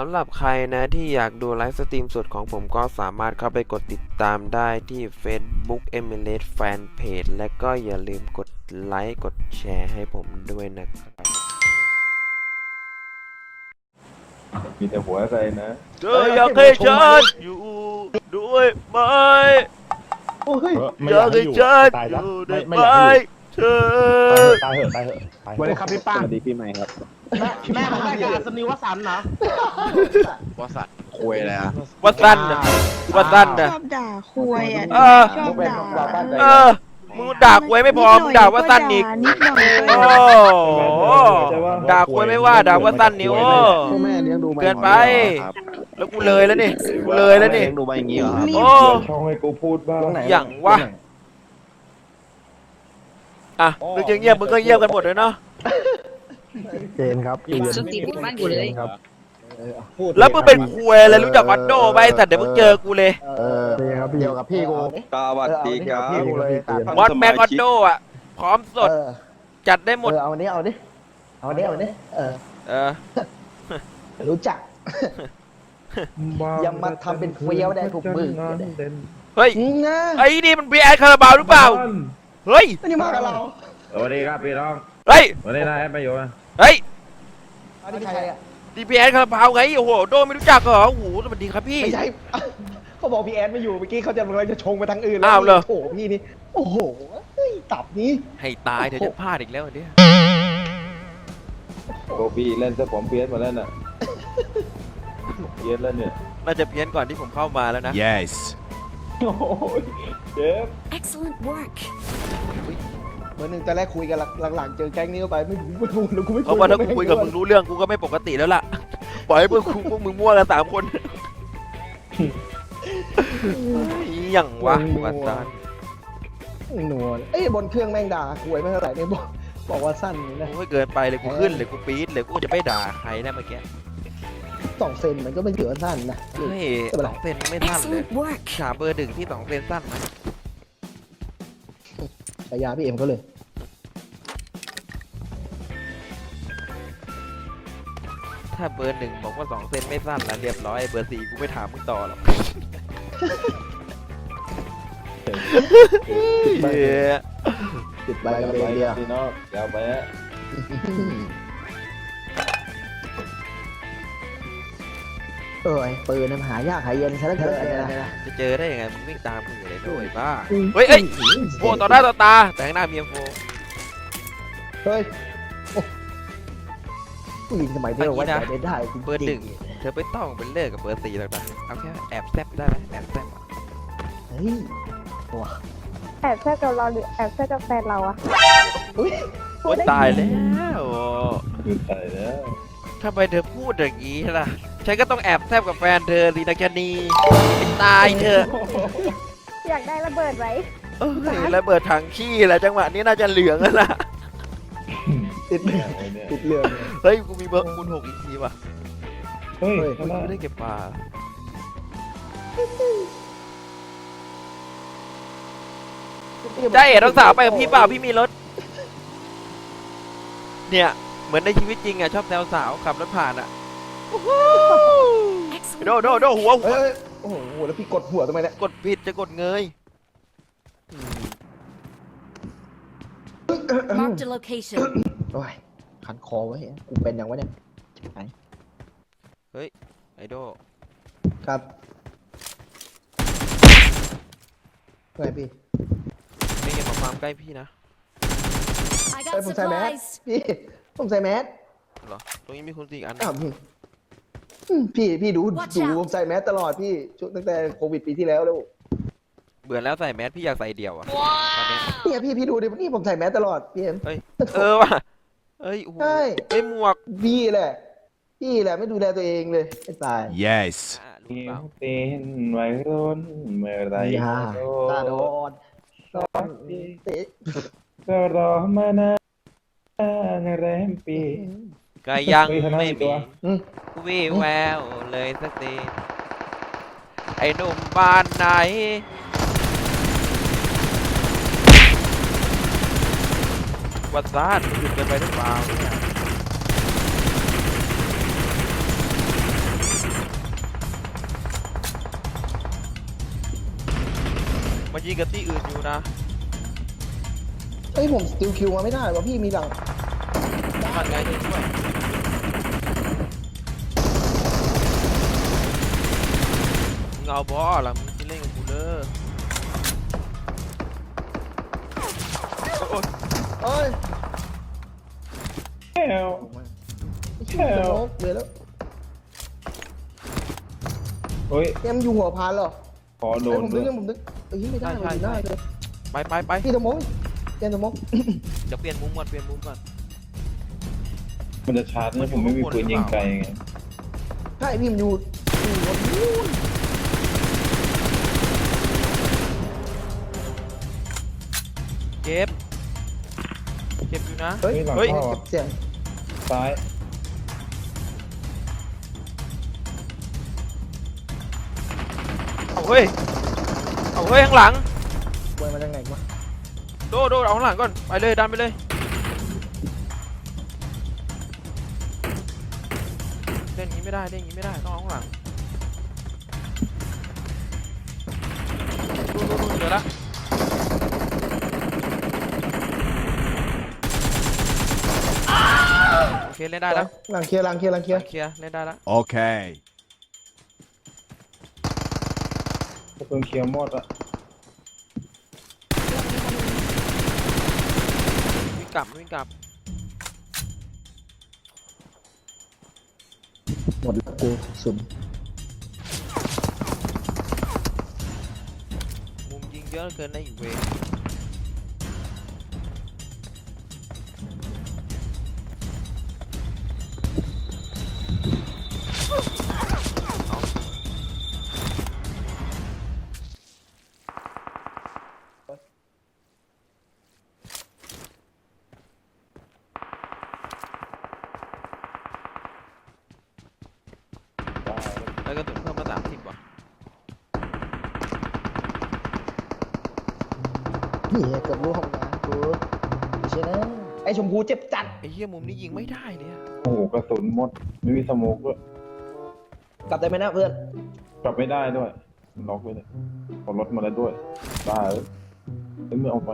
สำหรับใครนะที่อยากดูไลฟ์สตรีมสดของผมก็สามารถเข้าไปกดติดตามได้ที่ Facebook e m i l a t e Fanpage และก็อย่าลืมกดไลค์กดแชร์ให้ผมด้วยนะครับ มีแต่หัวใจนะเธออยากให้ฉันอยู่ด้วยไหม โอ้ยเออไม่อายอยากกให้ให้อยู่ฉันตายอแล้วยู่ไม่ได้ไม่ไหม อยากให้อยู่เธอตายเถอะตายเถอะตายสวัสดีครับพี่ป้าสวัสดีพี่ใหม่ครับ แม่แม่ของรายการสนิวสันต์เหรอวสัตว์คุยเลยอะว่าสั้นนะว่าสั้นนะชอบด่าคุยอะเออ ชอบด่าเออ มึงด่าควยไม่พอ มึงด่าว่าสั้นอีก นิดหน่อยโอ้โหด่าควยไม่ว่า ด่าว่าสั้นนี่โอ้ พ่อแม่เลี้ยงดูมาเกินไปแล้วกูเลยแล้วนี่ กูเลยแล้วนี่ เลี้ยงดูมาอย่างนี้เหรอครับโอ้ ช่องให้กูพูดบ้างอย่างวะ อะมึงจะเงียบมึงก็เงียบกันหมดเลยเนาะเจนครับสติพูดบ้านกูเลย ครับแล้วมึงเป็นควยอะไรรู้จักวันโดไหมแต่เดี๋ยวมึงเจอกูเลยเออเจนครับพี่เดียวกับพี่กูสวัสดีครับพี่กูเลยวอตแมกวันโดอะพร้อมสดเออจัดได้หมดเออเอาอันนี้เอาอันนี้เอาอันนี้เอาอันนี้เออเออรู้จักยังมาทำเป็นเฟี้ยวได้พวกมึงเฮ้ยนะไอ้นี่มันพีไอคาราบาวหรือเปล่า เฮ้ย อันนี้มากับเราสวัสดีครับพี่น้องเฮ้ย วันนี้นายแอดประโยชน์เฮ้ย อันนี้ใครอะดีพีไอคาราบาวไง โอ้โห โดไม่รู้จักเหรอ โอ้โห สวัสดีครับพี่ ไม่ใช่ เขาบอกพี่แอนไม่อยู่เมื่อกี้เขาจะกำลังจะชงไปทางอื่นอ้าวเหรอโถพี่นี่ โอ้โหเฮ้ยตับนี้ ให้ตายเดี๋ยวจะพลาดอีกแล้วเนี่ยโกบีเล่นซะผมเพี้ยนหมาแล้วน่ะเพี้ยนแล้วเนี่ยน่าจะเพี้ยนก่อนที่ผมเข้ามาแล้วนะ Yes. โอ้ยเจ็บ excellent work เมื่อหนึ่งแต่แรกคุยกันหลังๆเจอแก๊งนี้เข้าไปไม่ไม่พูดแล้วกูไม่เพราะว่าถ้ากูคุยกับมึงรู้เรื่องกูก็ไม่ปกติแล้วล่ะ ปล่อยให้พวกกูพวกมึงมั่วกันสามคนอีหยังวะวัดซานหนัวเอ้ยบนเครื่องแม่งด่าคุยไม่เท่าไหร่เนี่ยบอกบอกว่าสั้นนี่นะโอ้ยเกินไปเลยกูขึ้นเลยกูปี๊ดเลยกูจะไม่ด่าใครนะเมื่อกี้สองเซนมันก็ไม่ถือว่าสั้นนะเฮ้ยสองเซนไม่สั้นเลย excellent work ฉาเบอร์หนึ่งที่สองเซนสั้นนะ ฉายาพี่เอ็มเขาเลย ถ้าเบอร์หนึ่งบอกว่าสองเซนไม่สั้นแล้วเรียบร้อยเบอร์สี่กูไม่ถามมึงต่อหรอกเหี้ยติดใบไปกับไปเบเดียพี่น้องอย่าไปฮะ เออไอ้ปืนมันหายากหายเย็นซะเหลือเกินเนี่ยนะ จะเจอได้ยังไงมึงวิ่งตามกูอยู่เลยด้วยบ้า เฮ้ยเอ้ย โอ้ต่อหน้าต่อตา แต่ข้างหน้ามีเอ็มโฟเฮ้ยโอ้ผู้หญิงสมัยนี้เราไว้ใจไม่ได้จริงๆเบอร์หนึ่งเธอไม่ต้องเป็นเลิกกับเบอร์สี่หรอกนะเอาแค่แอบแซบได้ไหมแอบแซบอะเฮ้ยว้าแอบแทรกกับเราหรือแอบแทรกกับแฟนเราอะอุ้ยโอ้ยตายแล้วคือตายแล้ว ทำไมเธอพูดอย่างนี้ล่ะ ฉันก็ต้องแอบแซบกับแฟนเธอสินักชนีให้ตายเธอะอยากได้ระเบิดไว้เอ้ยระเบิดถังขี้แหละจังหวะนี้น่าจะเหลืองแล้วล่ะ ติดเรื่องไอ้เนี่ยติดเรื่องเฮ้ยกูมีเบอร์คูณหกอีกทีว่ะเฮ้ยเฮ้ยกูไม่ได้เก็บปลาจ้าเอ๋ต้องสาวไปกับพี่เปล่าพี่มีรถ เนี่ย เหมือนในชีวิตจริงอะชอบแซวสาวขับรถผ่านอะโอ้โหโดโดโดหัวหัวเฮ้ยโอ้โหแล้วพี่กดหัวทำไมเนี่ยกดผิดจะกดเงย marked a location โอ้ยคันคอไว้กูเป็นอย่างวะเนี่ยไหนไอโดครับไงพี่ ไม่เก็บมาฟาร์มใกล้พี่นะ I เอ้ย got ผมใส่แมส supplies พี่ ผมใส่แมสเหรอ ตรงนี้มีคนสี่อันอ้าวพี่อืมพี่พี่ดู Watch ดู out ผมใส่แมสตลอดพี่ช่วงตั้งแต่โควิดปีที่แล้วแล้วเบื่อแล้วใส่แมสพี่อยากใส่เดี่ยวอะตอนนี้เนี่ยพี่พี่ดูดินี่ผมใส่แมสตลอดพี่เอ็ม เฮ้ย เออว่ะเอ้ยโอ้โหใช่ ไอยหมวกพี่แหละ พี่แหละไม่ดูแลตัวเองเลยไม่ตาย Yes. อะรู้เปล่าเป็นวัยรุ่นเมื่อไรอย่าตาโดนนซ้อนเตะก็รอมานาน ในแรมปีก็ยังไม่มีวิแววเลยสักทีไอ้หนุ่มบ้านไหน วัดซ่านหยุดกันไปหรือเปล่าเนี่ยมันยิกับที่อื่นอยู่นะ เอ้ยผมสติลคิวมาไม่ได้วะพี่มีหลังมันไงที่ช่วยมึงเอาบอสหลังมึงจะเล่นกับกูเลยโอ๊ยเอ้ยแก้วไอ้เหี้ยสโมกเลยแล้วเฮ้ยเกมอยู่หัวพานเหรอขอโดเอ้ยนผมด้นึวกยผมนึกเอ้ยไม่ได้ไม่ได้เลยไปไปไป พี่สโมก เกมสโมกเดี๋ยวเปลี่ยนมุมก่อนเปลี่ยนมุมก่อนมันจะชาร์จเนี่ยผมไม่มีปืนยิงไกลไงใช่พี่มันอยู่อยู่บนนู้นเก็บเก็บอยู่นะ เฮ้ยหลังเฮ้ย เข้าเก็อะบเสียงซ้ายเอาเฮ้ยเอาเฮ้ยข้างหลัง ดโดเอาข้างหลังก่อน ไปเลยดันไปเลยเล่นอย่างนี้ไม่ได้เล่นอย่างนี้ไม่ได้ต้องเอาข้างหลังดูดูดูเดี๋ยวละโอเคเล่นได้แล้วหลังเคลียร์หลังเคลียร์หลังเคลียร์เคลียร์เล่นได้แล้ว Okay. ปืนเคลียร์หมดอะ วิ่ง กลับวิ่งกลับ หมดแล้วกูสุนมุมยิงเยอะเกินได้อยู่เวร นี่เกือบรู้ห้องน้ำกูเช่นะ ไอ้ชมพูเจ็บจัด ไอ้เหี้ยมุมนี้ยิงไม่ได้เลยอะโอ้โหกระสุนหมดไม่มีสโมกด้วยกลับได้ไหมนะเพื่อน กลับไม่ได้ด้วยล็อกไว้เลยเอารถมาแล้วด้วยได้เลยเอ้ยมือเอาไป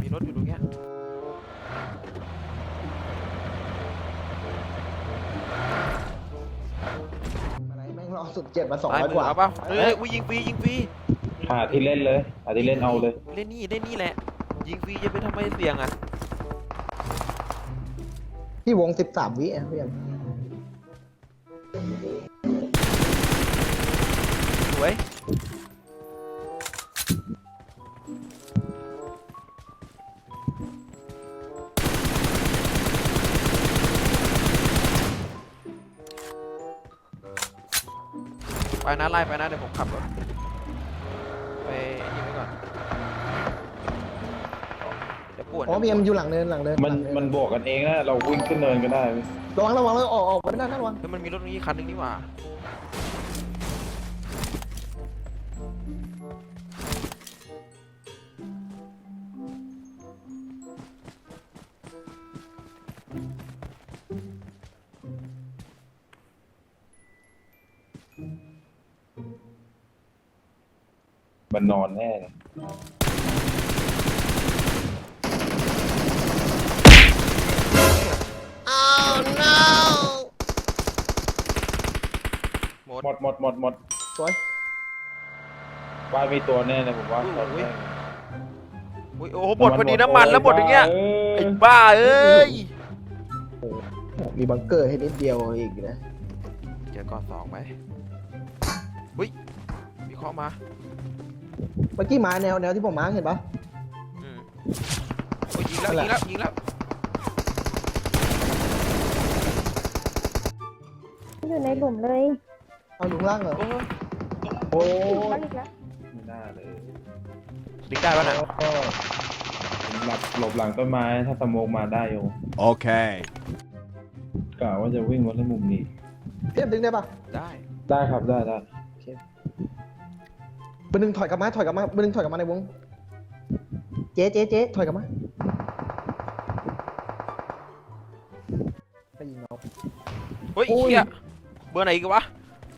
มีรถอยู่ตรงเนี้ยอะไรแม่งรอสุดเจ็ดมาสองซ้ายร้อยมืกว่า เอาเปล่าเฮ้ยเฮ้ยอุ้ยยิงฟรียิงฟรี หาที่เล่นเลยหาที่เล่นเอาเลย เล่นนี่เล่นนี่แหละ ยิงฟรีจะไปทำไมเสี่ยงอะพี่วงสิบสามวิอะเพื่อนสวยไปนะไล่ไปนะเดี๋ยวผมขับรถไปนี่ไปก่อนเดี๋ย วปวดอ๋อพีเอ็มอยู่หลังเนินหลังเนินมันหลังเมันบวกกันเองนะเราวิ่งขึ้นเนินก็ได้เว้ยระวังระวังแล้วออกออกไปไม่ได้นะระวังเฮ้ยมันมีรถตรงนี้คันหนึงนี่หว่ามันนอนแน่เลย ดหมดหมดหมดหมดสวย บ้านมีตัวแน่เลยผมว่าอุ้ย ตอนแรกอุ้ยโอ้โหหมดพอดีน้ำมันแล้วหมดอย่างเงี้ยเอไอ้อบ้าเอ้ยมีบังเกอร์ให้นิดเดียวอีกนะเจอก่อนสองไหมอุ้ยมีเคราะห์มาเมื่อกี้มาแนวแนวที่ผมมาร์คเห็นปะ อืมโอ้ยยิงแล้วยิงแล้วยิงแล้วอยู่ในหลุมเลย เอาหลุมล่างเหรอ โอ้ยโอ้บ้ายนอีกแล้วไม่น่าเลยดิงได้ป่ะน่ะก็ผมหลับหลบหลังต้นไม้ถ้าสโมกมาได้อยู่ Okay. กะว่าจะวิ่งมาที่มุมนี้ เทียบดึงได้ปะได้ได้ครับได้ได้เบอร์หนึ่งถอยกลับมาถอยกลับมาเบอร์หนึ่งถอยกลับมาในวง เจ๊เจ๊เจ๊ถอยกลับมาไปยิงเราเฮ้ยโอ้ยเฮียเบอร์ไหนอีกวะ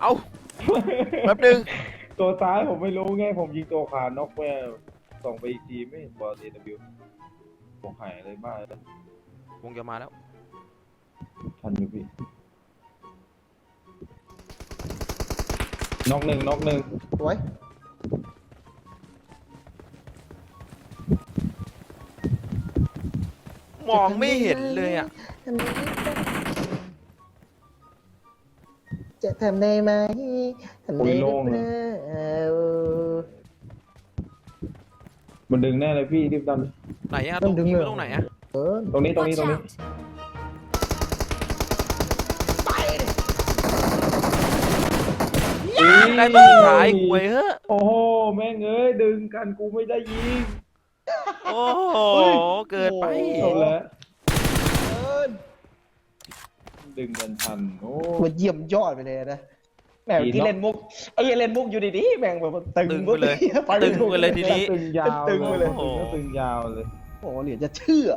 เอาแป๊บหนึงตัวซ้ายผมไม่รู้ไง ผมยิงตัวขานอกไปส่งไปอีกทีไม่เห็นบอลเอวิวผมหายเลยบ้าเลยวงจะมาแล้ว ทันอยู่พี่นอกหนึ่งนอกหนึ่งสวยมองไม่เห็นเลยอะจะ ทำได้ไหมทำได้หรือเปล่ามันดึงแน่เลยพี่รีบดัน ไหนอะตรงยิงไปตรงไหนอะเออตรงนี้ตรงนี้ Watch ตรงนี้ out! ได้ตัวสุดท้ายกูเว้ยเฮ้ยโอ้โหแม่งเอ้ยดึงกันกูไม่ได้ยิง โอ้โห เกินไป จบแล้วเอิญ ดึงกันทันโอ้มันเยี่ยมยอดไปเลยนะแม่งดีที่เนอะเล่นมุกเอ้ยเล่นมุกอยู่ดีๆแม่งแบบตึงตึงไปเลยไปม่ตึงถูกไปเลยทีนี้ ตึงยาวตึงไปเลยตึงก็ตึงยาวเลย โอ้โหเหลือจะเชื่อ